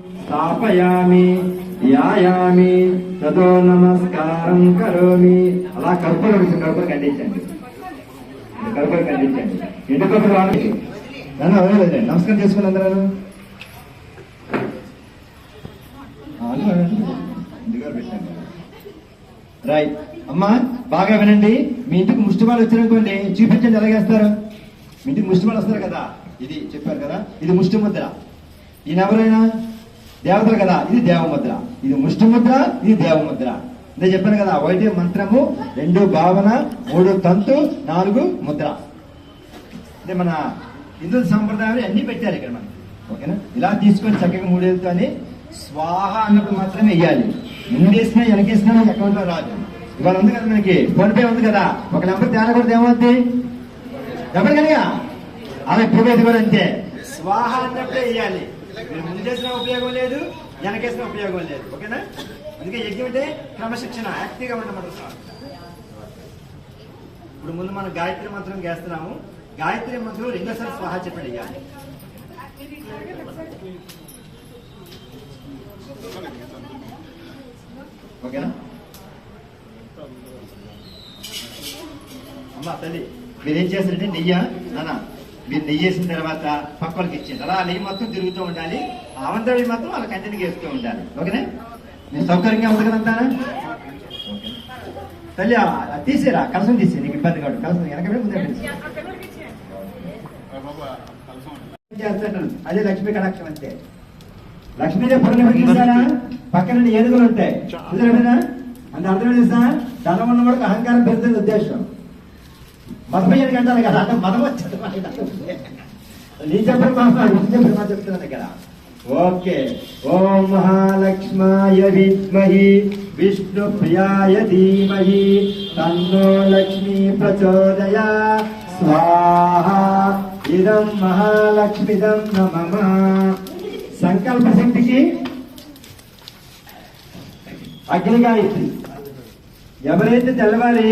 స్థాపయామి ధ్యాయామి తదో నమస్కారం కరోమి. అలా కర్పూరం కర్పూరం ఖండించండి. కర్పూరం ఖండించండి. ఎందుకు వాళ్ళకి నన్ను నమస్కారం చేసుకుని అందరూ. రైట్. అమ్మా బాగా వినండి. మీ ఇంటికి ముష్టిమాలు వచ్చారనుకోండి చూపించండి ఎలాగేస్తారు మీ ఇంటికి ముష్టిమాలు వస్తారు కదా. ఇది చెప్పారు కదా. ఇది ముష్టి ముద్ర. ఈయన ఎవరైనా దేవతలు కదా ఇది దేవముద్ర. ఇది ముష్టి ముద్ర ఇది దేవముద్ర. ఇదే చెప్పాను కదా ఒకటి మంత్రము రెండు భావన మూడు తంతు నాలుగు ముద్ర. అంటే మన హిందూ సంప్రదాయాలు అన్ని పెట్టారు ఇక్కడ మనకి. ఓకేనా? ఇలా తీసుకొని చక్కగా మూడేళ్ళతో కానీ స్వాహ అన్నప్పుడు మాత్రమే వెయ్యాలి. ముందేసినా వెనకేసినా అకౌంట్లో రాదు. ఇవాళ ఉంది కదా మనకి ఫోన్ పే ఉంది కదా. ఒక నెంబర్ తేడా కూడా ఏమవుద్ది? నెంబర్ కనుక అలా ఇప్పుడు కూడా అంతే. స్వాహ అన్నప్పుడే వేయాలి. మీరు ముందేసిన ఉపయోగం లేదు వెనకేసిన ఉపయోగం లేదు. ఓకేనా? అందుకే యజ్ఞం అంటే క్రమశిక్షణ యాక్టివ్గా ఉండమంటారు ఇప్పుడు ముందు మనం గాయత్రి మంత్రం చేస్తున్నాము గాయత్రి మంత్రం రెండోసారి స్వాహ చెప్పండి ఇవ్వాలి ఓకేనా? అమ్మా తల్లి మీరేం చేస్తారంటే నెయ్య నానా? మీరు నెయ్యి వేసిన తర్వాత పక్కలకి ఇచ్చింది అలా నెయ్యి మొత్తం తిరుగుతూ ఉండాలి. ఆవంతవి మాత్రం వాళ్ళ కంటిన్యూ చేస్తూ ఉండాలి. ఓకేనా? నేను సౌకర్యంగా ఉంది కదంతా తల్లి తీసేరా కలసం తీసే నీకు ఇబ్బంది కాదు. కలసం వెనక ముందే చేస్తాను అదే లక్ష్మీ కటాక్షం అంతే లక్ష్మీదేవి పొరలు ఎవరికిస్తారా పక్కన ఏనుగులు ఉంటాయి. అంత అర్థం చేస్తా ధనం ఉన్న వాడికి అహంకారం పెరుగుతుంది ఉద్దేశం. మతమయ్యని కదా అంటే మతం వచ్చేది మనకి. నీ చెప్పండి మా నీ చెప్పండి మా చెప్తున్నాను కదా. ఓకే. ఓం మహాలక్ష్మాయ విద్మహి విష్ణు ప్రియాయ ధీమహి తన్నో లక్ష్మీ ప్రచోదయ. స్వాహ. ఇదం మహాలక్ష్మిదం నమమ సంకల్ప శక్తికి అగ్నిగాయత్రి ఎవరైతే తెల్లవారి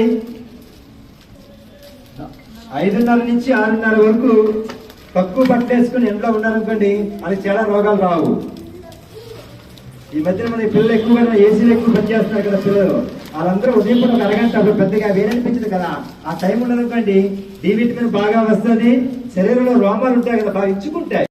ఐదున్నర నుంచి ఆరున్నర వరకు తక్కువ పట్టేసుకుని ఇంట్లో ఉన్నారనుకోండి అది చాలా రోగాలు రావు. ఈ మధ్యన మన పిల్లలు ఎక్కువగా ఏసీలు ఎక్కువ పనిచేస్తున్నారు కదా పిల్లలు. వాళ్ళందరూ ఉదయం కూడా ఒక అరగంట అప్పుడు పెద్దగా వేరనిపించదు కదా. ఆ టైం ఉండదనుకోండి డి విటమిన్ బాగా వస్తుంది శరీరంలో రోమాలు ఉంటాయి కదా బాగా ఇచ్చుకుంటాయి.